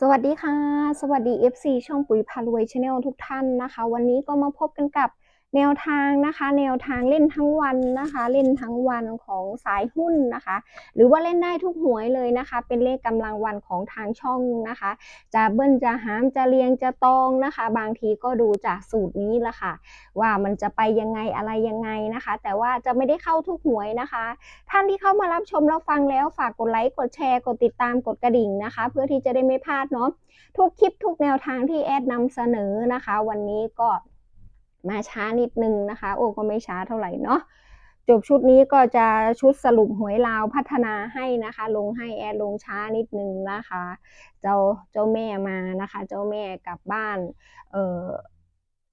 สวัสดีค่ะ สวัสดี FC ช่องปุ๋ยพารวยชาแนลทุกท่านนะคะ วันนี้ก็มาพบกันกับ แนวทางนะคะ แนวทางเล่นทั้งวันนะคะ เล่นทั้งวันของสายหุ้นนะคะ หรือว่าเล่นได้ทุกหวยเลยนะคะ เป็นเลขกำลังวันของทางช่องนะคะ จะเบิ้ลจะหามจะเรียงจะตองนะคะ บางทีก็ดูจากสูตรนี้ละค่ะ ว่ามันจะไปยังไงอะไรยังไงนะคะ แต่ว่าจะไม่ได้เข้าทุกหวยนะคะ ท่านที่เข้ามารับชมเรับฟังแล้วฝากกดไลค์กดแชร์กดติดตามกดกระดิ่งนะคะ เพื่อที่จะได้ไม่พลาดเนาะทุกคลิปทุกแนวทางที่แอดนำเสนอนะคะ วันนี้ก็ มาช้านิดนึงนะคะ โอ้ก็ไม่ช้าเท่าไหร่เนาะจบชุดนี้ก็จะชุดสรุปหวยลาวพัฒนาให้นะคะ ลงให้แอดลงช้านิดนึงนะคะ เจ้าเจ้าแม่มานะคะ เจ้าแม่กลับบ้านเออ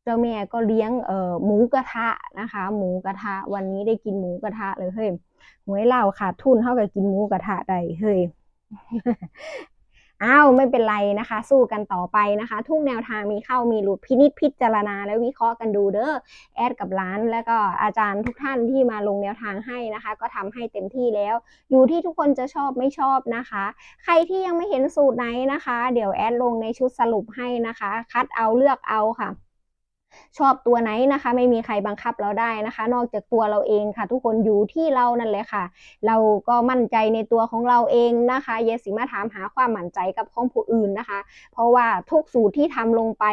เจ้าแม่ก็เลี้ยงเอ่อหมูกระทะนะคะ หมูกระทะ วันนี้ได้กินหมูกระทะเลยเฮ้ยหวยเหล้าขาดทุนเท่ากับกินหมูกระทะได้เฮ้ย อ้าวไม่เป็นไรนะคะ สู้กันต่อไปนะคะ ทุกแนวทางมีเข้ามีหลุดพินิจพิจารณา และวิเคราะห์กันดูเด้อแอดกับร้าน แล้วก็อาจารย์ทุกท่านที่มาลงแนวทางให้นะคะ ก็ทำให้เต็มที่แล้ว อยู่ที่ทุกคนจะชอบไม่ชอบนะคะ ใครที่ยังไม่เห็นสูตรไหนนะคะ เดี๋ยวแอดลงในชุดสรุปให้นะคะ คัดเอาเลือกเอาค่ะ ชอบตัวไหนนะคะ ไม่มีใครบังคับเราได้นะคะ นอกจากตัวเราเองค่ะ ทุกคนอยู่ที่เรานั่นแหละค่ะ เราก็มั่นใจในตัวของเราเองนะคะอย่าสิมาถามหาความมั่นใจกับของผู้อื่นนะคะ เพราะว่าทุกสูตรที่ทำลงไป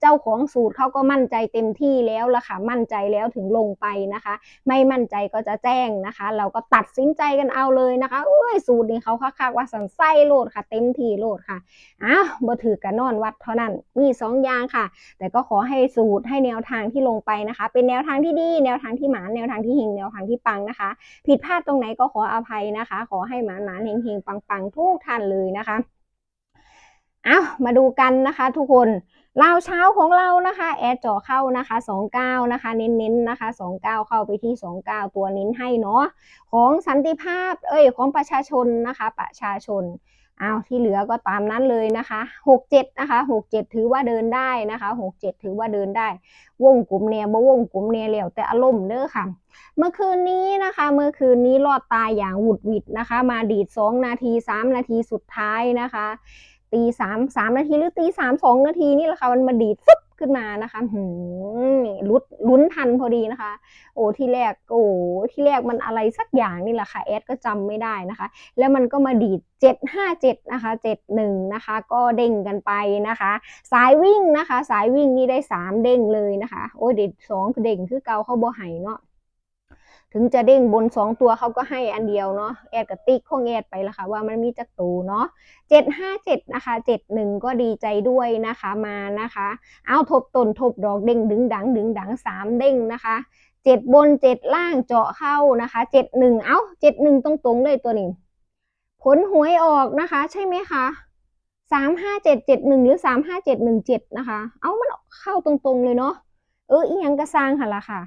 เจ้าของสูตรเขาก็มั่นใจเต็มที่แล้วละค่ะมั่นใจแล้วถึงลงไปนะคะ ไม่มั่นใจก็จะแจ้งนะคะ เราก็ตัดสินใจกันเอาเลยนะคะเอ้ยสูตรนี้เขาคักๆว่าสันไส้โลดค่ะ เต็มที่โลดค่ะอ้าวบ่ถือกันนอนวัดเท่านั้นมีสองอย่างค่ะ แต่ก็ขอให้สูตรให้แนวทางที่ลงไปนะคะ เป็นแนวทางที่ดี แนวทางที่หมานแนวทางที่เฮงแนวทางที่ปังนะคะ ผิดพลาดตรงไหนก็ขออภัยนะคะ ขอให้หมานหมานเฮงเฮงปังปังทุกท่านเลยนะคะเอามาดูกันนะคะทุกคนลาวเช้าของเรานะคะแอดจาะเข้านะคะ29นะคะ เน้นๆนะคะ 29 เข้าไปที่ 29 ตัวเน้นให้เนาะของสันติภาพเอ้ยของประชาชนนะคะ ประชาชน เอาที่เหลือก็ตามนั้นเลยนะคะ 67 นะคะ 67 ถือว่าเดินได้นะคะ 67 ถือว่าเดินได้ วงกลุ่มเนี่ยบ่วงกลุ่มเนี่ยแล้วแต่อารมณ์เด้อค่ะ เมื่อคืนนี้นะคะ เมื่อคืนนี้รอดตายอย่างหวุดหวิดนะคะ มาดีด 2 นาที 3 นาทีสุดท้ายนะคะ ตีสามสามนาทีหรือตีสามสองนาทีนี่แหละค่ะ มันมาดีดฟึบ ขึ้นมานะคะหืมลุ้นลุ้นทันพอดีนะคะ โอ้ที่แรกโอ้ที่แรกมันอะไรสักอย่างนี่แหละค่ะแอดก็จำไม่ได้นะคะ แล้วมันก็มาดีด757นะคะ71นะคะ ก็เด้งกันไปนะคะ สายวิ่งนะคะ สายวิ่งนี่ได้ 3 เด้งเลยนะคะ โอ้เด็ดสองเด้งคือเกาเข้าบ่ให้เนาะ ถึงจะเด้งบน 2 ตัวเขาก็ให้อันเดียวเนาะแอดกับติ๊กของแอดไปแล้วค่ะว่ามันมีจักตูเนาะ757นะคะ71 ก็ดีใจด้วยนะคะมานะคะ เอาทบต้นทบดอกเด้งดึงดังดึงดัง3เด้งนะคะเจ็ดบนเจ็ดล่างเจาะเข้านะคะเจ็ดหนึ่งเอ้าเจ็ดหนึ่งตรงๆเลยตัวนี้ ผลหวยออกนะคะ ใช่ไหมคะสามห้าเจ็ดเจ็ดหนึ่งหรือสามห้าเจ็ดหนึ่งเจ็ดนะคะ เอามันเข้าตรงๆเลยเนาะเอออียังกระสร้างค่ะล่ะค่ะ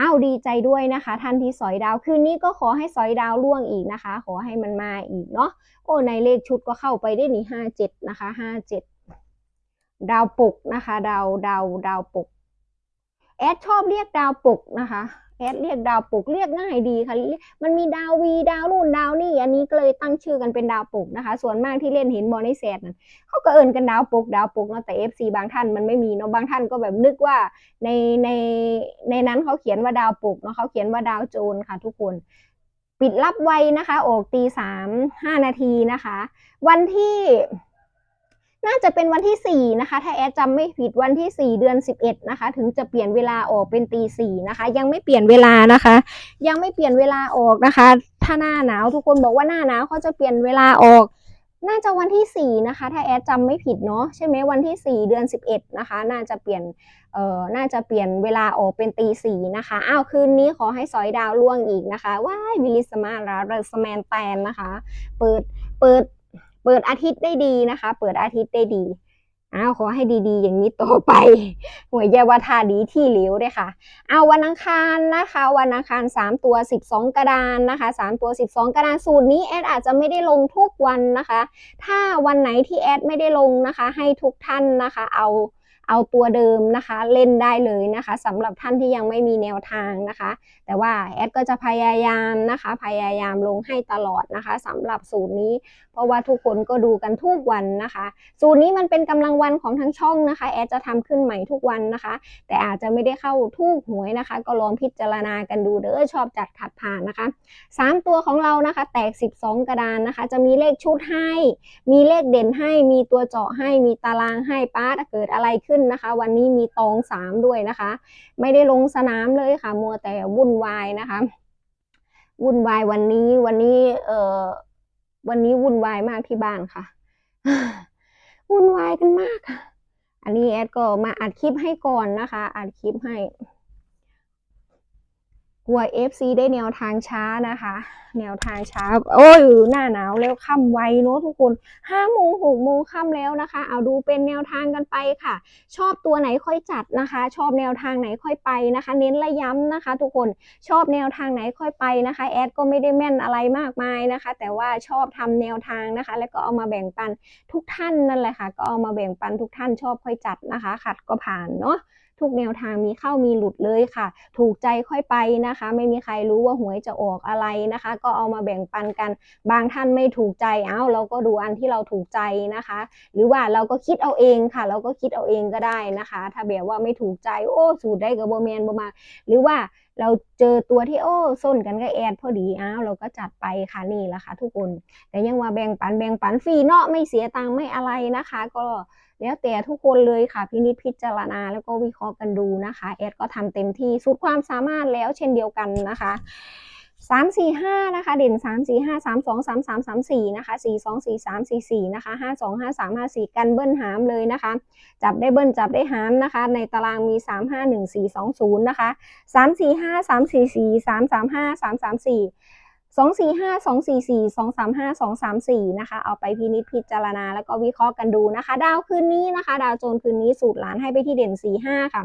อ้าวดีใจด้วยนะคะ ท่านที่สอยดาวคืนนี้ก็ขอให้สอยดาวล่วงอีกนะคะ ขอให้มันมาอีกเนาะโอ้ในเลขชุดก็เข้าไปได้นี่ห้าเจ็ดนะคะห้าเจ็ดดาวปกนะคะ ดาวดาวดาวปกแอดชอบเรียกดาวปกนะคะ แอดเรียกดาวปกเรียกง่ายดีค่ะ มันมีดาววีดาวรุ่นดาวนี่ อันนี้ก็เลยตั้งชื่อกันเป็นดาวปกนะคะ ส่วนมากที่เล่นเห็นบอลในแซดนั้นเขาก็เอินกันดาวปกดาวปกเนาะแต่ FC บางท่านมันไม่มีเนาะบางท่านก็แบบนึกว่าในในในนั้นเขาเขียนว่าดาวปกเนาะเขาเขียนว่าดาวโจรค่ะ ทุกคนปิดรับไว้นะคะ ออกตีสามห้านาทีนะคะ วันที่ น่าจะเป็นวันที่ 4 นะคะ ถ้าแอดจำไม่ผิดวันที่ 4 เดือน 11 นะคะ ถึงจะเปลี่ยนเวลาออกเป็นตีสี่นะคะ ยังไม่เปลี่ยนเวลานะคะ ยังไม่เปลี่ยนเวลาออกนะคะ ถ้าหน้าหนาวทุกคนบอกว่าหน้าหนาวเขาจะเปลี่ยนเวลาออก น่าจะวันที่ 4 นะคะ ถ้าแอดจำไม่ผิดเนาะใช่ไหมวันที่ 4 เดือน 11 นะคะ น่าจะเปลี่ยนเอ่อน่าจะเปลี่ยนเวลาออกเป็นตีสี่นะคะอ้าวคืนนี้ขอให้สอยดาวล่วงอีกนะคะว้ายวิลิสมาราเรสแมนแตนนะคะ เปิดเปิด เปิดอาทิตย์ได้ดีนะคะ เปิดอาทิตย์ได้ดีอ้าวขอให้ดีๆ อย่างนี้ต่อไปหวยเยาวธาดีที่เหลวด้วยค่ะเอาวันอังคารนะคะ วันอังคาร 3 ตัว 12 กระดานนะคะ 3 ตัว 12 กระดานสูตรนี้แอดอาจจะไม่ได้ลงทุกวันนะคะ ถ้าวันไหนที่แอดไม่ได้ลงนะคะ ให้ทุกท่านนะคะ เอา เอาตัวเดิมนะคะเล่นได้เลยนะคะสำหรับท่านที่ยังไม่มีแนวทางนะคะ แต่ว่าแอดก็จะพยายามนะคะพยายามลงให้ตลอดนะคะสำหรับสูตรนี้ เพราะว่าทุกคนก็ดูกันทุกวันนะคะ สูตรนี้มันเป็นกำลังวันของทั้งช่องนะคะแอดจะทำขึ้นใหม่ทุกวันนะคะ แต่อาจจะไม่ได้เข้าทุกหวยนะคะ ก็ลองพิจารณากันดูเด้อชอบจัดขัดผ่านนะคะสามตัวของเรานะคะ แตก 12 กระดานนะคะ จะมีเลขชุดให้ มีเลขเด่นให้ มีตัวเจาะให้มีตารางให้ป้าถ้าเกิดอะไรขึ้นนะคะ วันนี้มีตองสามด้วยนะคะ ไม่ได้ลงสนามเลยค่ะ มัวแต่วุ่นวายนะคะ วุ่นวายวันนี้วันนี้เอ่อวันนี้วุ่นวายมากที่บ้านค่ะ วุ่นวายกันมากค่ะ อันนี้แอดก็มาอัดคลิปให้ก่อนนะคะอัดคลิปให้กลัว FC ได้แนวทางช้านะคะแนวทางเช้า โอ้ยหน้าหนาวแล้วค่ำไวเนอะทุกคนห้าโมงหกโมงค่ำแล้วนะคะ เอาดูเป็นแนวทางกันไปค่ะ ชอบตัวไหนค่อยจัดนะคะ ชอบแนวทางไหนค่อยไปนะคะ เน้นและย้ำนะคะ ทุกคนชอบแนวทางไหนค่อยไปนะคะแอดก็ไม่ได้แม่นอะไรมากมายนะคะ แต่ว่าชอบทำแนวทางนะคะ แล้วก็เอามาแบ่งปันทุกท่านนั่นแหละค่ะ ก็เอามาแบ่งปันทุกท่านชอบค่อยจัดนะคะ ขัดก็ผ่านเนาะทุกแนวทางมีเข้ามีหลุดเลยค่ะ ถูกใจค่อยไปนะคะ ไม่มีใครรู้ว่าหวยจะออกอะไรนะคะก็เอามาแบ่งปันกัน บางท่านไม่ถูกใจเอ้าเราก็ดูอันที่เราถูกใจนะคะ หรือว่าเราก็คิดเอาเองค่ะ เราก็คิดเอาเองก็ได้นะคะ ถ้าแบบว่าไม่ถูกใจโอ้สูตรได้กับโบแมนบมา หรือว่าเราเจอตัวที่โอ้ส้นกันก็แอดพอดีอ้าวเราก็จัดไปค่ะนี่แหละค่ะทุกคน แต่ยังว่าแบ่งปันแบ่งปันฟรีเนาะไม่เสียตังค์ไม่อะไรนะคะ ก็แล้วแต่ทุกคนเลยค่ะพินิจพิจารณาแล้วก็วิเคราะห์กันดูนะคะแอดก็ทำเต็มที่สุดความสามารถแล้วเช่นเดียวกันนะคะามสี่ห้านะคะเด่นสามสี่ห้าสามสองสามสามสามสี่นะคะสี่สองสี่สามสี่สี่นะคะห้าสองห้าสามห้าสี่กันเบิ้ลหามเลยนะคะ จับได้เบิ้ลจับได้หามนะคะ ในตารางมีสามห้าหนึ่งสี่สองศูนย์นะคะสามสี่ห้าสามสี่สี่สามสามห้าสามสามสี่สองสี่ห้าสองสี่สี่สองสามห้าสองสามสี่นะคะ เอาไปพินิจพิจารณาแล้วก็วิเคราะห์กันดูนะคะ ดาวคืนนี้นะคะ ดาวโจนคืนนี้สูตรหลานให้ไปที่เด่นสี่ห้าค่ะ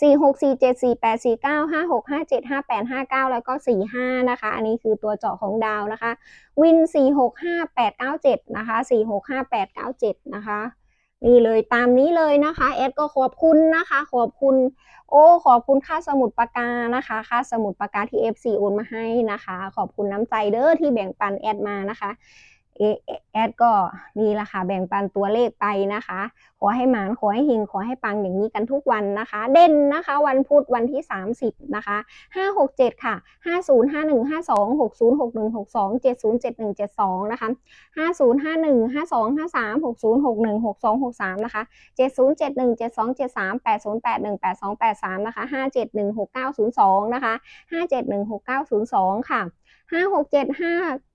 สี่หกสี่เจ็ดสี่แปดสี่เก้าห้าหกห้าเจ็ดห้าแปดห้าเก้าแล้วก็สี่ห้านะคะ อันนี้คือตัวเจาะของดาวนะคะ วินสี่หกห้าแปดเก้าเจ็ดนะคะสี่หกห้าแปดเก้าเจ็ดนะคะ นี่เลยตามนี้เลยนะคะแอดก็ขอบคุณนะคะ ขอบคุณ โอ้ ขอบคุณค่าสมุดปากกานะคะ ค่าสมุดปากกาที่ FC โอนมาให้นะคะ ขอบคุณน้ำใจเด้อที่แบ่งปันแอดมานะคะ แอดก็นี่ละค่ะแบ่งปันตัวเลขไปนะคะ ขอให้หมานขอให้หิงขอให้ปังอย่างนี้กันทุกวันนะคะ เด่นนะคะ วันพุธวันที่ 30 นะคะ 567 ค่ะ 5051 52 60 61 62 70 71 72 นะคะ 5051 52 53 60 61 62 63 นะคะ 70 71 72 73 80 81 82 83 นะคะ 571 6902 นะคะ 571 6902 ค่ะ 567 5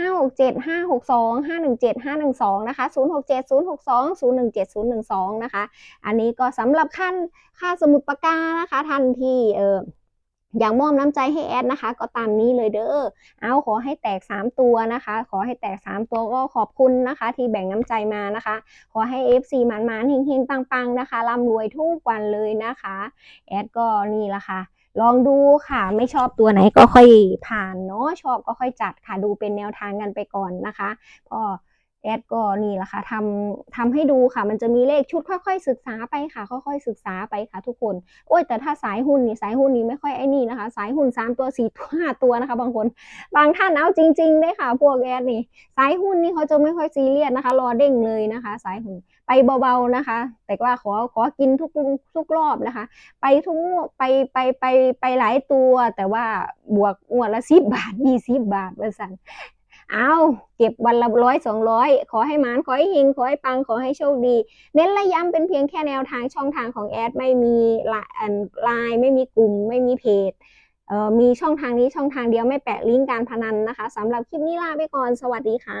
ห้าหกเจ็ดห้าหกสองห้าหนึ่งเจ็ดห้าหนึ่งสองนะคะศูนย์หกเจ็ดศูนย์หกสองศูนย์หนึ่งเจ็ดศูนย์หนึ่งสองนะคะ อันนี้ก็สำหรับขั้นค่าสมุดปากกานะคะท่านที่เอออยากมอบน้ำใจให้แอดนะคะ ก็ตามนี้เลยเด้อ เอาขอให้แตก 3 ตัวนะคะ ขอให้แตก 3 ตัวก็ขอบคุณนะคะ ที่แบ่งน้ำใจมานะคะ ขอให้ FC หมันๆเฮงๆปังๆนะคะร่ำรวยทุกวันเลยนะคะ แอดก็นี่ละค่ะ ลองดูค่ะ ไม่ชอบตัวไหนก็ค่อยผ่านเนาะชอบก็ค่อยจัดค่ะ ดูเป็นแนวทางกันไปก่อนนะคะพอ แอดก็นี่แหละค่ะทำทำให้ดูค่ะ มันจะมีเลขชุดค่อยๆ ศึกษาไปค่ะ ค่อยๆ ศึกษาไปค่ะ ทุกคน โอ้ยแต่ถ้าสายหุ้นนี่สายหุ้นนี่ไม่ค่อยไอ้นี่นะคะ สายหุ้นสามตัวสี่ตัวห้าตัวนะคะ บางคน บางท่านเอาจริงๆได้ค่ะ พวกแอดนี่สายหุ้นนี่เขาจะไม่ค่อยซีเรียสนะคะ รอเด้งเลยนะคะ สายหุ้นไปเบาๆนะคะ แต่ว่าขอขอกินทุกทุกรอบนะคะ ไปทุกไปไปไปไปหลายตัว แต่ว่าบวกงวดละสิบบาทยี่สิบบาทเปอร์เซ็นต์ เอาเก็บวันละร้อยสองร้อยขอให้หมานขอให้หิงขอให้ปังขอให้โชคดี เน้นและย้ำเป็นเพียงแค่แนวทางช่องทางของแอดไม่มีไลน์ไม่มีกลุ่ม ไม่มีเพจเมีช่องทางนี้ช่องทางเดียวไม่แปะลิงก์การพนันนะคะสำหรับคลิปนี้ลาไปก่อนสวัสดีค่ะ